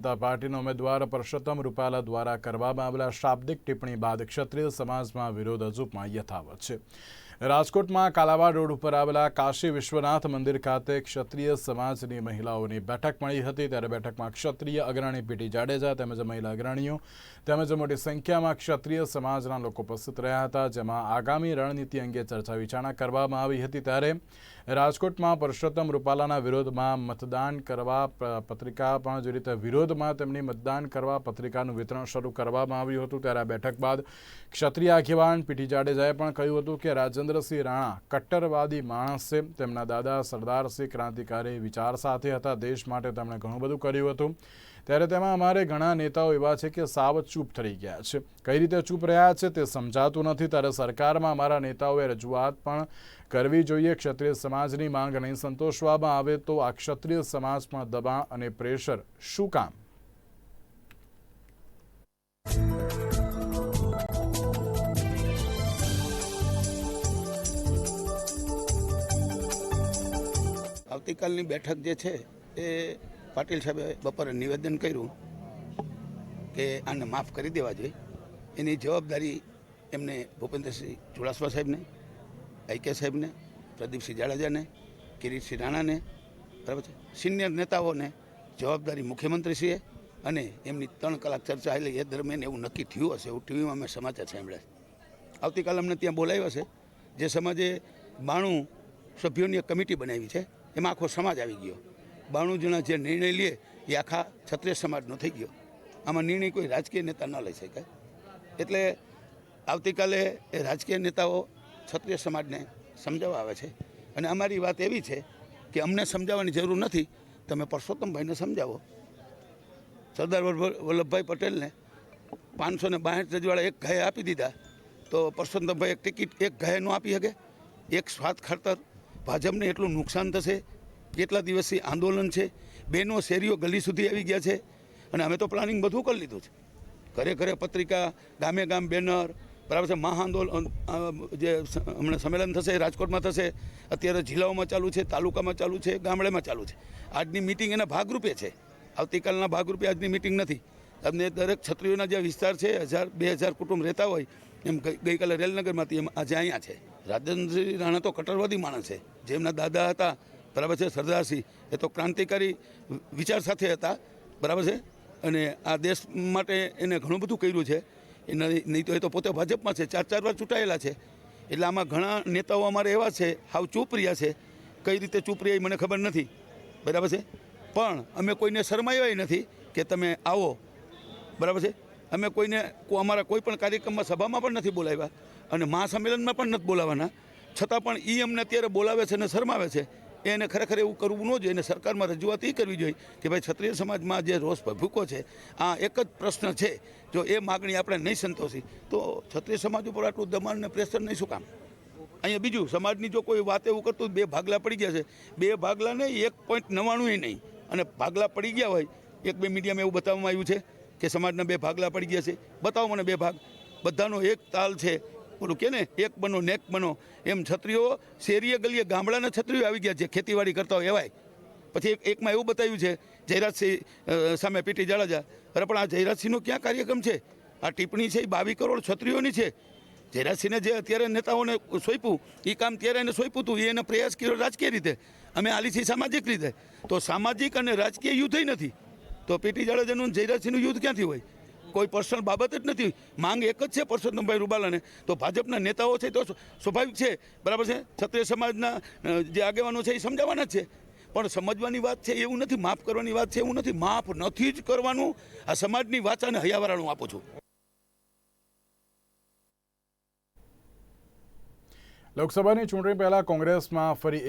જનતા પાર્ટીના ઉમેદવાર પરસોત્તમ રૂપાલા દ્વારા કરવામાં આવેલા શાબ્દિક ટિપ્પણી બાદ ક્ષત્રિય સમાજમાં વિરોધ હજુ યથાવત છે. રાજકોટમાં કાલાવાડ રોડ ઉપર આવેલા કાશી વિશ્વનાથ મંદિર ખાતે ક્ષત્રિય સમાજની મહિલાઓની બેઠક મળી હતી. ત્યારે બેઠકમાં ક્ષત્રિય અગ્રણી પીટી જાડેજા તેમજ મહિલા અગ્રણીઓ તેમજ મોટી સંખ્યામાં ક્ષત્રિય સમાજના લોકો ઉપસ્થિત રહ્યા હતા, જેમાં આગામી રણનીતિ અંગે ચર્ચા વિચારણા કરવામાં આવી હતી. ત્યારે રાજકોટમાં પુરુષોત્તમ રૂપાલાના વિરોધમાં મતદાન કરવા પત્રિકા પણ જે રીતે વિરોધમાં તેમની મતદાન કરવા પત્રિકાનું વિતરણ શરૂ કરવામાં આવ્યું હતું. ત્યારે આ બેઠક બાદ ક્ષત્રિય આગેવાન પીટી જાડેજાએ પણ કહ્યું હતું કે રાજેન્દ્રસિંહ રાણા કટ્ટરવાદી માણસ છે તેમના દાદા સરદારસિંહ ક્રાંતિકારી વિચાર સાથે હતા. દેશ માટે તેમણે ઘણું બધું કર્યું હતું. ત્યારે તેમાં અમારે ઘણા નેતાઓ એવા છે કે સાવ ચૂપ થઈ ગયા છે. કઈ રીતે ચૂપ રહ્યા છે તે સમજાતું નથી. ત્યારે સરકારમાં અમારા નેતાઓએ રજૂઆત પણ કરવી જોઈએ. ક્ષત્રિય સમાજની માંગ નહીં. સંતોષવામાં આવે તો આ ક્ષત્રિય સમાજ પણ દબાણ અને પ્રેશર શું કામ? આવતીકાલની બેઠક જે છે એ પાટીલ સાહેબે બપોરે નિવેદન કર્યું કે આને માફ કરી દેવા જોઈએ. એની જવાબદારી એમને ભૂપેન્દ્રસિંહ ચુડાસમા સાહેબને આઈકે સાહેબને, પ્રદીપસિંહ જાડેજાને, કિરીટસિંહ રાણાને, બરાબર છે? સિનિયર નેતાઓને જવાબદારી મુખ્યમંત્રીશ્રીએ અને એમની ત્રણ કલાક ચર્ચા એટલે એ દરમિયાન એવું નક્કી થયું હશે, એવું ટીવીમાં અમે સમાચાર સાંભળ્યા આવતીકાલે અમને ત્યાં બોલાવ્યા છે, જે સમાજે બાણું સભ્યોની કમિટી બનાવી છે. એમાં આખો સમાજ આવી ગયો. બાણું જણા જે નિર્ણય લે, એ આખા ક્ષત્રિય સમાજનો થઈ ગયો. આમાં નિર્ણય કોઈ રાજકીય નેતા ન લઈ શકે એટલે આવતીકાલે એ રાજકીય નેતાઓ ક્ષત્રિય સમાજને સમજાવવા આવે છે. અને અમારી વાત એવી છે કે અમને સમજાવવાની જરૂર નથી. તમે પરસોત્તમભાઈને સમજાવો. સરદાર વલ્લભ- વલ્લભભાઈ પટેલને પાંચસો ને બાસઠ રજવાડા એક ગાય આપી દીધા. તો પરસોત્તમભાઈ એક ટિકિટ એક ગાયે આપી શકે? એક સ્વાદ ખાતર ભાજપને એટલું નુકસાન થશે? કેટલા દિવસથી આંદોલન છે? બેનો શેરીઓ ગલી સુધી આવી ગયા છે અને અમે તો પ્લાનિંગ બધું કરી લીધું છે. ઘરે ઘરે પત્રિકા, ગામે ગામ બેનર, બરાબર છે? મહાઆંદોલન જે હમણાં સંમેલન થશે, રાજકોટમાં થશે, અત્યારે જિલ્લાઓમાં ચાલુ છે, તાલુકામાં ચાલુ છે, ગામડેમાં ચાલુ છે. આજની મિટિંગ એના ભાગરૂપે છે. આવતીકાલના ભાગરૂપે આજની મિટિંગ નથી. તમને દરેક છત્રીઓના જે વિસ્તાર છે, હજાર, બે હજાર કુટુંબ રહેતા હોય એમ ગઈ- ગઈકાલે રેલનગરમાંથી એમ આજે અહીંયા છે. રાજેન્દ્રસિંહ રાણા તો કટ્ટરવાદી માણસ છે. જેમના દાદા હતા, બરાબર છે સરદારસિંહ એ તો ક્રાંતિકારી વિચાર સાથે હતા, બરાબર છે? અને આ દેશ માટે એને ઘણું બધું કર્યું છે. એના નહીં તો એ તો પોતે ભાજપમાં છે. ચાર ચાર વાર ચૂંટાયેલા છે. એટલે આમાં ઘણા નેતાઓ અમારે એવા છે, હાવ ચૂપ રહ્યા છે. કઈ રીતે ચૂપ રહ્યા એ મને ખબર નથી, બરાબર છે? પણ અમે કોઈને શરમાયવાય નથી કે તમે આવો, બરાબર છે? અમે કોઈને અમારા કોઈ પણ કાર્યક્રમમાં સભામાં પણ નથી બોલાવ્યા અને મહાસંમેલનમાં પણ નથી બોલાવવાના છતાં પણ એ અમને અત્યારે બોલાવે છે અને શરમાવે છે. એને ખરેખર એવું કરવું ન જોઈએ. અને સરકારમાં રજૂઆત એ કરવી જોઈએ કે ભાઈ ક્ષત્રિય સમાજમાં જે રોષ ભૂકો છે, આ એક જ પ્રશ્ન છે. જો એ માગણી આપણે નહીં સંતોષી, તો ક્ષત્રિય સમાજ ઉપર આટલું દબાણ અને પ્રેશર નહીં શું કામ? અહીંયા બીજું, સમાજની જો કોઈ વાત એવું કરતું બે ભાગલા પડી ગયા છે. બે ભાગલા નહીં એક પોઈન્ટ નવ્વાણું નહીં. અને ભાગલા પડી ગયા હોય, એક બે મીડિયામાં એવું બતાવવામાં આવ્યું છે. કે સમાજના બે ભાગલા પડી ગયા છે. બતાવો મને બે ભાગ. બધાનો એક તાલ છે. પેલું કે ને, એક બનો, નેક બનો. એમ છત્રીઓ શેરીએ ગલીએ ગામડાના છત્રીઓ આવી ગયા છે, ખેતીવાડી કરતા હોય એવાય. પછી એક એકમાં એવું બતાવ્યું છે, જયરાજસિંહ સામે પીટી જાડેજા. અરે પણ આ જયરાજસિંહનો ક્યાં કાર્યક્રમ છે? આ ટિપ્પણી છે, એ બાવીસ કરોડ છત્રીઓની છે. જયરાજસિંહને જે અત્યારે નેતાઓને સોંપ્યું એ કામ ત્યારે એને સોંપ્યું હતું એને પ્રયાસ કર્યો રાજકીય રીતે. અમે આલી છીએ સામાજિક રીતે. તો સામાજિક અને રાજકીય યુદ્ધ નથી. તો પીટી જાડેજાનું જયરાજસિંહનું યુદ્ધ ક્યાંથી હોય? કોઈ પર્સનલ બાબત જ નથી. માંગ એક જ છે પરસોત્તમભાઈ રૂબાલાને. તો ભાજપના નેતાઓ છે તો સ્વાભાવિક છે. બરાબર છે? ક્ષત્રિય સમાજના જે આગેવાનો છે એ સમજાવવાના જ છે. પણ સમજવાની વાત છે એવું નથી, માફ કરવાની વાત છે એવું નથી. માફ નથી જ કરવાનું. આ સમાજની વાચાને હૈયાવાળા આપું છું. લોકસભાની ચૂંટણી પહેલા કોંગ્રેસમાં ફરી